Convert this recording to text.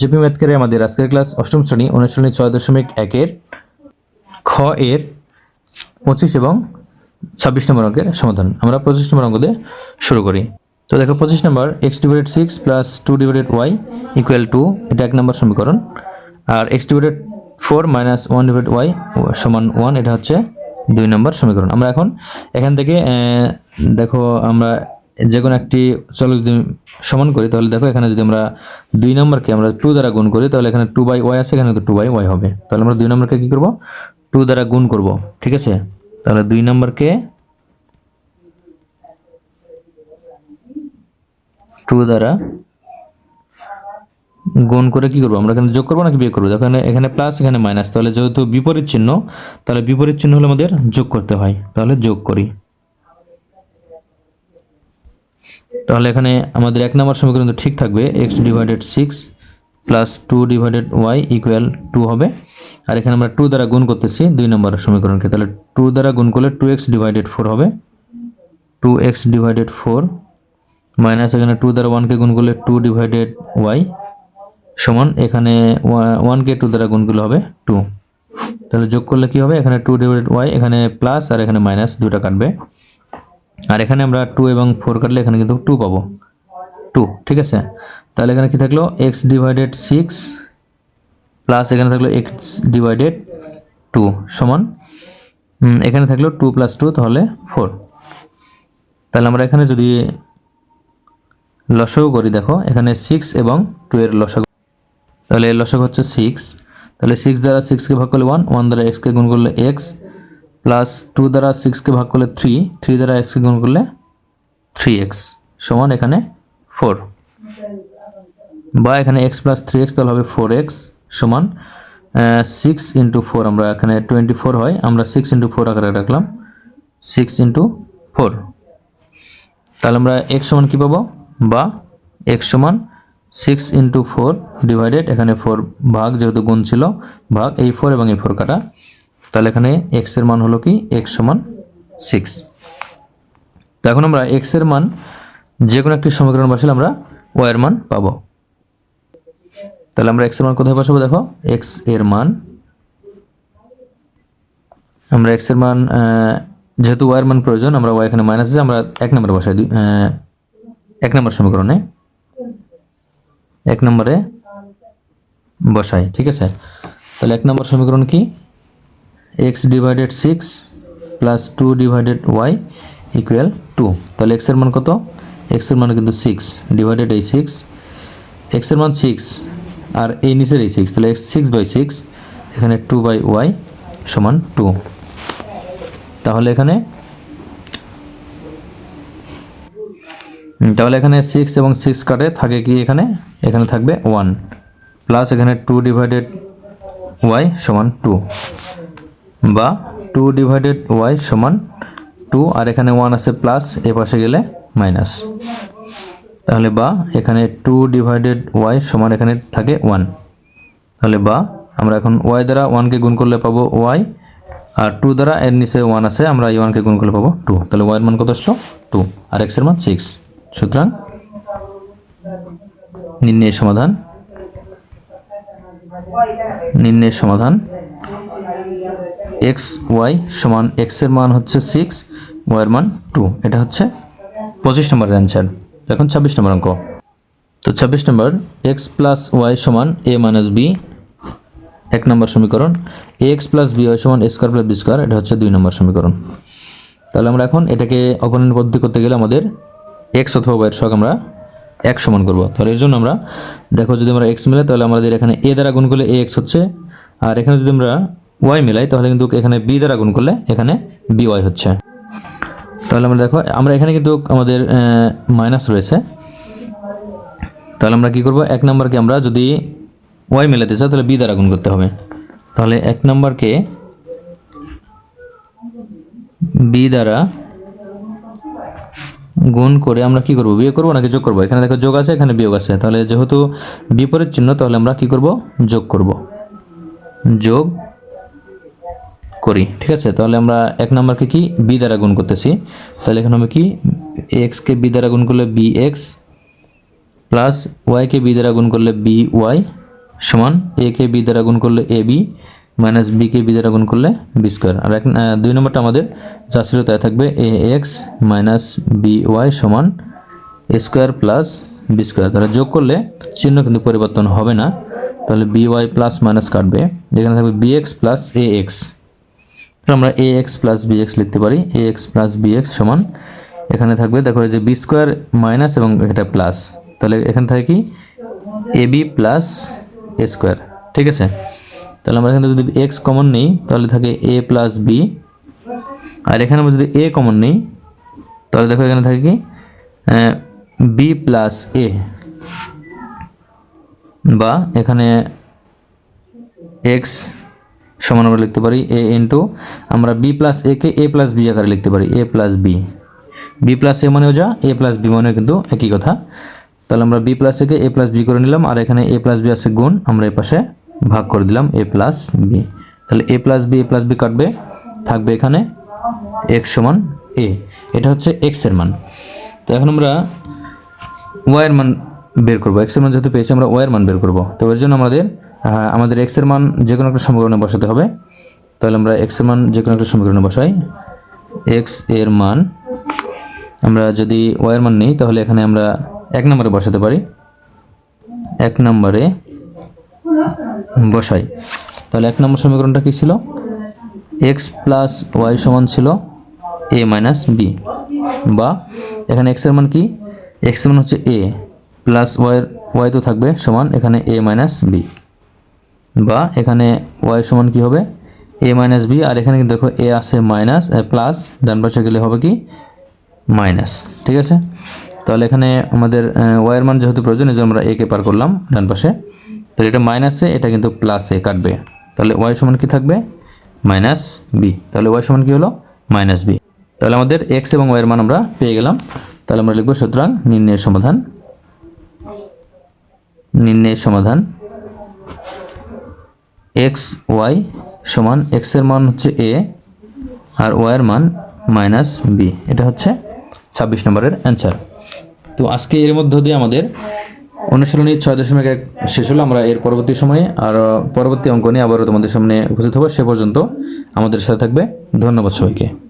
JP ম্যাথকের আমাদের আজকের class অষ্টম শ্রেণি অনুশীলনী ছয় দশমিক একের খ এর পঁচিশ এবং ছাব্বিশ নম্বর অঙ্কের সমাধান। আমরা পঁচিশ নম্বর অঙ্ক দিয়ে শুরু করি। তো দেখো, পঁচিশ নম্বর X divided six plus two divided Y equal to এটা এক নম্বর সমীকরণ। আর X divided four minus one divide Y সমান ওয়ান এটা হচ্ছে দুই নম্বর সমীকরণ। আমরা এখন এখান থেকে দেখো, আমরা যে কোনো একটি চলো যদি সমান করি, তাহলে দেখো এখানে যদি আমরা দুই নম্বরকে আমরা টু দ্বারা গুণ করি, তাহলে এখানে টু বাই ওয়াই আছে, এখানে তো টু বাই ওয়াই হবে। তাহলে আমরা দুই নম্বরকে কী করব? টু দ্বারা গুণ করব, ঠিক আছে? তাহলে দুই নম্বরকে টু দ্বারা গুণ করে কি করব? আমরা এখানে যোগ করব নাকি বিয়োগ করব? এখানে এখানে প্লাস এখানে মাইনাস তাহলে যেহেতু বিপরীত চিহ্ন, তাহলে বিপরীত চিহ্ন হলে আমাদের যোগ করতে হয়। তাহলে যোগ করি। তাহলে এখানে আমাদের এক নম্বর সমীকরণ তো ঠিক থাকবে X divided six plus two divided Y equal to হবে। আর এখানে আমরা টু দ্বারা গুণ করতেছি দুই নম্বর সমীকরণকে, তাহলে টু দ্বারা গুণ করলে টু এক্স ডিভাইডেড ফোর হবে। Two X divided four minus এখানে টু দ্বারা ওয়ানকে গুণ করলে টু ডিভাইডেড ওয়াই সমান, এখানে ওয়ানকে টু দ্বারা গুণ করলে হবে টু তাহলে যোগ করলে কি হবে? এখানে টু ডিভাইডেড ওয়াই এখানে প্লাস আর এখানে মাইনাস দুটা কাটবে। আর এখানে আমরা টু এবং ফোর কাটলে এখানে কিন্তু টু পাবো। টু ঠিক আছে? তাহলে এখানে কি থাকল? এক্স ডিভাইডেড সিক্স প্লাস এখানে থাকল এক্স ডিভাইডেড টু সমান এখানে থাকল টু প্লাস টু তাহলে ফোর তাহলে আমরা এখানে যদি লসাগু করি, দেখো, এখানে সিক্স এবং টু এর লসাগু। তাহলে লসাগু হচ্ছে সিক্স তাহলে সিক্স দ্বারা সিক্সকে ভাগ করলে ওয়ান ওয়ান দ্বারা এক্সকে গুণ করলে এক্স প্লাস টু দ্বারা সিক্সকে ভাগ করলে থ্রি থ্রি দ্বারা এক্সকে গুণ করলে থ্রি এক্স সমান এখানে ফোর বা এখানে এক্স প্লাস থ্রি এক্স তাহলে হবে ফোর এক্স সমান সিক্স ইন্টু ফোর আমরা এখানে টোয়েন্টি ফোর হয়, আমরা সিক্স ইন্টু ফোর আকারে রাখলাম সিক্স ইন্টু ফোর তাহলে আমরা এক্স সমান কী পাবো? বা এক্স সমান সিক্স ইন্টু ফোর ডিভাইডেড এখানে ফোর ভাগ যেহেতু গুণ ছিল, ভাগ এই ফোর এবং এই ফোর কাটা। তাহলে এখানে এক্সের মান হলো কি? এক্স সমান সিক্স তো এখন আমরা এক্সের মান যে কোনো একটি সমীকরণ বসালে আমরা ওয়াই এর মান পাবো। তাহলে আমরা এক্সের মান কোথায় বসাবো? দেখো এক্সের মান, আমরা এক্সের মান যেহেতু ওয়াই এর মান প্রয়োজন, আমরা ওয়াই এখানে মাইনাস আছে, আমরা এক নম্বরে বসাই দিই এক নম্বর সমীকরণে। এক নম্বরে বসাই, ঠিক আছে? তাহলে এক নম্বর সমীকরণ কি? X divided six plus two divided Y equal to তাহলে এক্সের মান কত? এক্সের মান কিন্তু সিক্স ডিভাইডেড এই সিক্স এক্সের মান সিক্স আর এই নিচের এই সিক্স তাহলে এক্স সিক্স বাই সিক্স এখানে টু বাই ওয়াই সমান টু তাহলে এখানে তাহলে এখানে সিক্স এবং সিক্স কাটে, থাকে কি এখানে? এখানে থাকবে ওয়ান প্লাস এখানে টু ডিভাইডেড ওয়াই সমান টু বা টু ডিভাইডেড ওয়াই সমান টু আর এখানে ওয়ান আছে প্লাস এ পাশে গেলে মাইনাস তাহলে বা এখানে টু ডিভাইডেড ওয়াই সমান এখানে থাকে ওয়ান তাহলে বা আমরা এখন ওয়াই দ্বারা ওয়ানকে গুণ করলে পাবো ওয়াই আর টু দ্বারা এর নিচে ওয়ান আছে, আমরা এই ওয়ানকে গুণ করলে পাবো টু তাহলে ওয়াইয়ের মান কত আসলো? টু আর এক্সের মান সিক্স সুতরাং নির্ণয়ের সমাধান নির্ণয়ের সমাধান এক্স ওয়াই সমান এক্সের মান হচ্ছে সিক্স ওয়াইয়ের মান টু। এটা হচ্ছে পঁচিশ নম্বরের অ্যান্সার এখন ছাব্বিশ নম্বর অঙ্ক। তো ছাব্বিশ নম্বর, এক্স প্লাস ওয়াই সমান এ মাইনাস বি, এক নম্বর সমীকরণ। A X plus B Y সমান স্কোয়ার প্লাস বি স্কোয়ার, এটা হচ্ছে দুই নম্বর সমীকরণ। তাহলে আমরা এখন এটাকে অপনয়ন পদ্ধতি করতে গেলে আমাদের এক্স অথবা ওয়াইয়ের সহগ আমরা এক সমান করব। তাহলে এর জন্য আমরা, দেখো যদি আমরা এক্স মিলাই তাহলে আমাদের এখানে এ দ্বারা গুণ করলে এ এক্স হচ্ছে, আর এখানে যদি আমরা ওয়াই মিলাই, তাহলে কিন্তু এখানে বি দ্বারা গুণ করলে এখানে বি ওয়াই হচ্ছে। তাহলে আমরা দেখো, আমরা এখানে কিন্তু আমাদের মাইনাস রয়েছে। তাহলে আমরা কি করব? এক নাম্বারকে আমরা যদি ওয়াই মেলাতে চাই, তাহলে বি দ্বারা গুণ করতে হবে। তাহলে এক নাম্বারকে বি দ্বারা গুণ করে আমরা কি করব? বিয়ে করব নাকি যোগ করব? এখানে দেখো যোগ আছে, এখানে বিয়োগ আছে। তাহলে যেহেতু বিপরীত চিহ্ন, তাহলে আমরা কি করব? যোগ করব। যোগ করি, ঠিক আছে? তাহলে আমরা এক নাম্বারকে কি? বি দ্বারা গুণ করতেছি। তাহলে এখন হবে কি? এক্সকে বি দ্বারা গুণ করলে বি এক্স প্লাস ওয়াইকে বি দ্বারা গুণ করলে বি ওয়াই সমান এ কে বি দ্বারা গুণ করলে এ বি মাইনাস বি কে বি দ্বারা গুণ করলে বি স্কোয়ার আর এক দুই নম্বরটা আমাদের যা ছিল তাই থাকবে A X minus B Y সমান A square plus B square তাহলে যোগ করলে চিহ্ন কিন্তু পরিবর্তন হবে না। তাহলে বি ওয়াই প্লাস মাইনাস কাটবে। যেখানে থাকবে B X plus A X আমরা A X plus B X লিখতে পারি A X plus B X সমান, এখানে থাকবে, দেখো যে বি স্কোয়ার মাইনাস এবং এটা প্লাস তাহলে এখানে থাকে কি? A B plus A square ঠিক আছে? তাহলে আমরা এখানে যদি এক্স কমন নেই, তাহলে থাকে এ প্লাস বি আর এখানে আমরা যদি এ কমন নেই, তাহলে দেখো এখানে থাকে কি? বি প্লাস এ বা এখানে এক্স সমান আমরা লিখতে পারি এ ইন্টু আমরা বি প্লাস এ কে এ প্লাস বি আকারে লিখতে পারি A plus B B plus A মানেও যা এ প্লাস বি মানেও কিন্তু একই কথা। তাহলে আমরা বি প্লাস একে এ প্লাস বি করে নিলাম, আর এখানে এ প্লাস বি আছে গুণ, আমরা এই পাশে ভাগ করে দিলাম এ প্লাস বি তাহলে A plus B A plus B কাটবে, থাকবে এখানে এক্স সমান এ এটা হচ্ছে এক্সের মান। তো এখন আমরা ওয়াই এর মান বের করব। এক্সের মান যেহেতু পেয়েছি, আমরা ওয়াই এর মান বের করব। তো এর জন্য আমাদের আমাদের এক্সের মান যে কোনো একটা সমীকরণে বসাতে হবে। তাহলে আমরা এক্সের মান যে কোনো একটা সমীকরণে বসাই। এক্সের মান, আমরা যদি ওয়াই এর মান নিই, তাহলে এখানে আমরা এক নম্বরে বসাতে পারি। এক নম্বরে বসাই। তাহলে এক নম্বর সমীকরণটা কি ছিল? এক্স প্লাস ওয়াই সমান ছিল এ মাইনাস বি বা এখানে এক্সের মান কি? এক্সের মান হচ্ছে এ প্লাস ওয়াই ওয়াই তো থাকবে সমান এখানে এ মাইনাস বি বা এখানে ওয়াই সমান কি হবে? এ মাইনাস বি আর এখানে দেখো এ আছে মাইনাস প্লাস ডান পাশে গেলে হবে কি? মাইনাস ঠিক আছে? তাহলে এখানে আমাদের ওয়াই এর মান যেহেতু প্রয়োজন, এই আমরা এ কে পার করলাম ডান পাশে। তাহলে এটা মাইনাসে এটা কিন্তু প্লাসে কাটবে। তাহলে ওয়াই সমান কি থাকবে? মাইনাস বি তাহলে ওয়াই সমান কি হলো? মাইনাস বি তাহলে আমাদের এক্স এবং ওয়াই এর মান আমরা পেয়ে গেলাম। তাহলে আমরা লিখব সুতরাং নির্ণয়ের সমাধান। নির্ণয়ের সমাধান। এক্স ওয়াই সমান এক্সের মান হচ্ছে এ আর ওয়াইয়ের মান মাইনাস বি। এটা হচ্ছে ছাব্বিশ নম্বরের অ্যান্সার। তো আজকে এর মধ্য দিয়ে আমাদের অনুশীলনী ছয় দশমিক এক শেষ হলো। আমরা এর পরবর্তী সময়ে আর পরবর্তী অঙ্ক নিয়ে আবারও তোমাদের সামনে উপস্থিত হব। সে পর্যন্ত আমাদের সাথে থাকবে। ধন্যবাদ সবাইকে।